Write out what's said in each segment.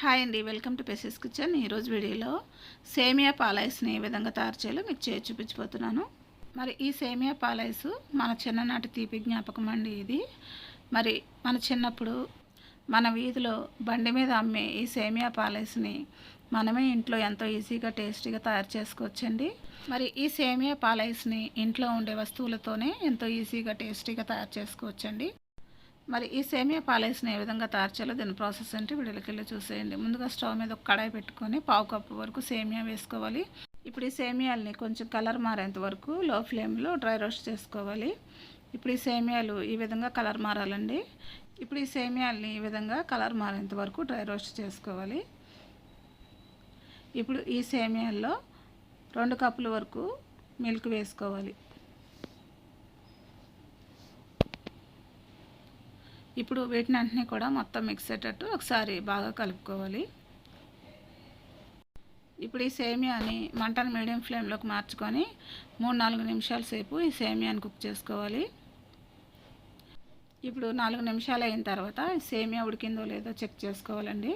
Hi అండి welcome to పెసెస్ kitchen. ఈరోజు వీడియోలో సేమియా పాలైస్ని ఏ విధంగా తయారు చేయాలో మీకు చేసి చూపించిపోతున్నాను మరి ఈ సేమియా పాలైస్ మన చిన్ననాటి తీపి జ్ఞాపకం అండి ఇది. మరి మన చిన్నప్పుడు మన వీధిలో బండి మీద అమ్మే ఈ సేమియా పాలైస్ని మనమే ఇంట్లో ఎంతో ఈజీగా టేస్టీగా తయారు చేసుకోవచ్చండి. మరి ఈ సేమియా పాలైస్ని ఇంట్లో ఉండే వస్తువులతోనే ఎంతో ఈజీగా టేస్టీగా తయారు చేసుకోవచ్చండి. మరి ఈ సేమియా పాలేసిన ఏ విధంగా తయారు చేయాలో దీని ప్రాసెస్ అంటే వీడియోకి చూసేయండి. ముందుగా స్టవ్ మీద ఒక కడాయి పెట్టుకొని పావు కప్పు వరకు సేమియా వేసుకోవాలి. ఇప్పుడు ఈ సేమియాలని కొంచెం కలర్ మారేంత వరకు లో ఫ్లేమ్లో డ్రై రోస్ట్ చేసుకోవాలి. ఇప్పుడు ఈ సేమియాలు ఈ విధంగా కలర్ మారాలండి. ఇప్పుడు ఈ సేమియాలని ఈ విధంగా కలర్ మారేంత వరకు డ్రై రోస్ట్ చేసుకోవాలి. ఇప్పుడు ఈ సేమియాల్లో రెండు కప్పుల వరకు మిల్క్ వేసుకోవాలి. ఇప్పుడు వీటిని అన్నీ కూడా మొత్తం మిక్స్ అయ్యేటట్టు ఒకసారి బాగా కలుపుకోవాలి. ఇప్పుడు ఈ సేమియాని మంటను మీడియం ఫ్లేమ్లోకి మార్చుకొని మూడు నాలుగు నిమిషాల సేపు ఈ సేమియాని కుక్ చేసుకోవాలి. ఇప్పుడు నాలుగు నిమిషాలు అయిన తర్వాత సేమియా ఉడికిందో లేదో చెక్ చేసుకోవాలండి.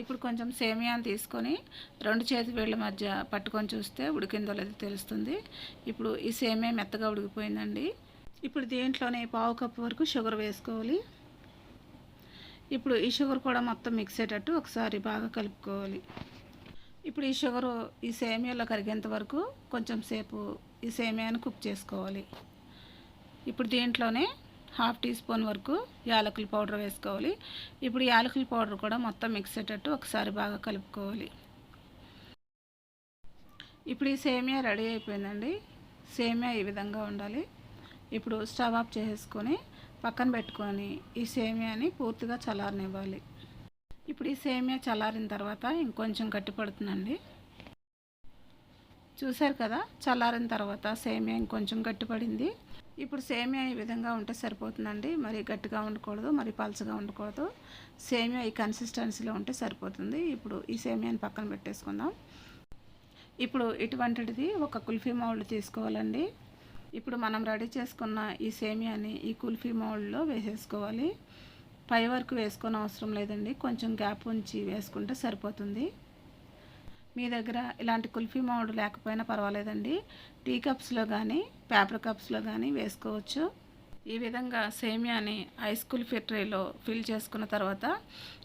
ఇప్పుడు కొంచెం సేమియాని తీసుకొని రెండు చేతి వేళ్ళ మధ్య పట్టుకొని చూస్తే ఉడికిందో లేదో తెలుస్తుంది. ఇప్పుడు ఈ సేమియా మెత్తగా ఉడికిపోయిందండి. ఇప్పుడు దీంట్లోనే పావు కప్పు వరకు షుగర్ వేసుకోవాలి. ఇప్పుడు ఈ షుగర్ కూడా మొత్తం మిక్స్ అయ్యేటట్టు ఒకసారి బాగా కలుపుకోవాలి. ఇప్పుడు ఈ షుగర్ ఈ సేమియాలో కరిగేంత వరకు కొంచెం సేపు ఈ సేమియాను కుక్ చేసుకోవాలి. ఇప్పుడు దీంట్లోనే హాఫ్ టీ స్పూన్ వరకు యాలకుల పౌడర్ వేసుకోవాలి. ఇప్పుడు యాలకుల పౌడర్ కూడా మొత్తం మిక్స్ అయ్యేటట్టు ఒకసారి బాగా కలుపుకోవాలి. ఇప్పుడు ఈ సేమియా రెడీ అయిపోయిందండి. సేమియా ఈ విధంగా ఉండాలి. ఇప్పుడు స్టవ్ ఆఫ్ చేసుకొని పక్కన పెట్టుకొని ఈ సేమియాని పూర్తిగా చల్లారనివ్వాలి. ఇప్పుడు ఈ సేమియా చల్లారిన తర్వాత ఇంకొంచెం గట్టి పడుతుందండి. చూశారు కదా చల్లారిన తర్వాత సేమియా ఇంకొంచెం గట్టిపడింది ఇప్పుడు సేమియా ఈ విధంగా ఉంటే సరిపోతుందండి. మరి గట్టిగా ఉండకూడదు మరి పలచగా ఉండకూడదు. సేమియా ఈ కన్సిస్టెన్సీలో ఉంటే సరిపోతుంది. ఇప్పుడు ఈ సేమియాని పక్కన పెట్టేసుకుందాం. ఇప్పుడు ఇటువంటిది ఒక కుల్ఫీ మౌల్డ్ తీసుకోవాలండి. ఇప్పుడు మనం రెడీ చేసుకున్న ఈ సేమియాని ఈ కుల్ఫీ మౌల్డ్లో వేసేసుకోవాలి. పై వరకు వేసుకొని అవసరం లేదండి. కొంచెం గ్యాప్ ఉంచి వేసుకుంటే సరిపోతుంది. మీ దగ్గర ఇలాంటి కుల్ఫీ మౌల్డ్ లేకపోయినా పర్వాలేదండి. టీ కప్స్లో కానీ పేపర్ కప్స్లో కానీ వేసుకోవచ్చు. ఈ విధంగా సేమియాని ఐస్ కుల్ఫీ ట్రేలో ఫిల్ చేసుకున్న తర్వాత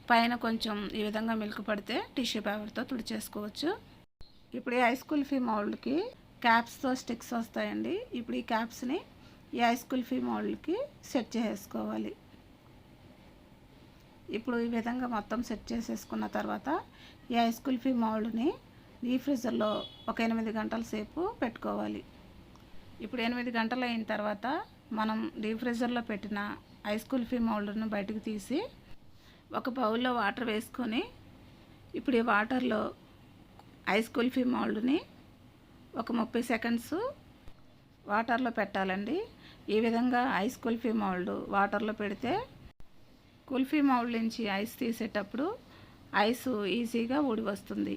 పైన కొంచెం ఈ విధంగా మిల్క్ పడితే టిష్యూ పేపర్తో తుడిచేసుకోవచ్చు. ఇప్పుడు ఈ ఐస్ కుల్ఫీ మౌల్డ్కి క్యాప్స్తో స్టిక్స్ వస్తాయండి. ఇప్పుడు ఈ క్యాప్స్ని ఈ ఐస్ కుల్ఫీ మోడల్కి సెట్ చేసుకోవాలి ఇప్పుడు ఈ విధంగా మొత్తం సెట్ చేసేసుకున్న తర్వాత ఈ ఐస్ కుల్ఫీ మౌల్డ్ని డీ ఫ్రిజర్లో ఒక ఎనిమిది గంటల సేపు పెట్టుకోవాలి. ఇప్పుడు ఎనిమిది గంటలు అయిన తర్వాత మనం డీ ఫ్రిజర్లో పెట్టిన ఐస్ కుల్ఫీ మౌల్డ్ను బయటకు తీసి ఒక బౌల్లో వాటర్ వేసుకొని ఇప్పుడు ఈ వాటర్లో ఐస్ కుల్ఫీ మౌల్డ్ని ఒక ముప్పై సెకండ్స్ వాటర్లో పెట్టాలండి. ఈ విధంగా ఐస్ కుల్ఫీ మౌల్డ్ వాటర్లో పెడితే కుల్ఫీ మౌల్డ్ నుంచి ఐస్ తీసేటప్పుడు ఐస్ ఈజీగా ఊడి వస్తుంది.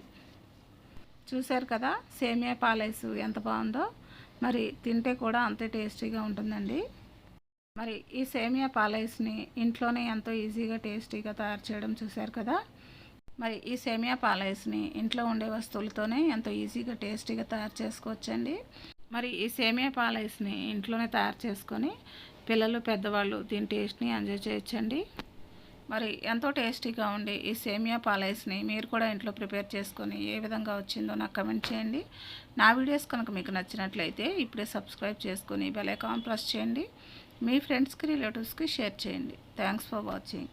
చూశారు కదా సేమియా పాలైస్ ఎంత బాగుందో. మరి తింటే కూడా అంతే టేస్టీగా ఉంటుందండి. మరి ఈ సేమియా పాలైస్ని ఇంట్లోనే ఎంతో ఈజీగా టేస్టీగా తయారు చేయడం చూశారు కదా. మరి ఈ సేమియా పాలైస్ని ఇంట్లో ఉండే వస్తువులతోనే ఎంతో ఈజీగా టేస్టీగా తయారు చేసుకోవచ్చండి. మరి ఈ సేమియా పాలైస్ని ఇంట్లోనే తయారు చేసుకొని పిల్లలు పెద్దవాళ్ళు దీని టేస్ట్ని ఎంజాయ్ చేయొచ్చండి. మరి ఎంతో టేస్టీగా ఉండే ఈ సేమియా పాలైస్ని మీరు కూడా ఇంట్లో ప్రిపేర్ చేసుకొని ఏ విధంగా వచ్చిందో నాకు కమెంట్ చేయండి. నా వీడియోస్ కనుక మీకు నచ్చినట్లయితే ఇప్పుడే సబ్స్క్రైబ్ చేసుకొని బెల్ ఐకాన్ ప్రెస్ చేయండి. మీ ఫ్రెండ్స్కి రిలేటివ్స్కి షేర్ చేయండి. Thanks for watching.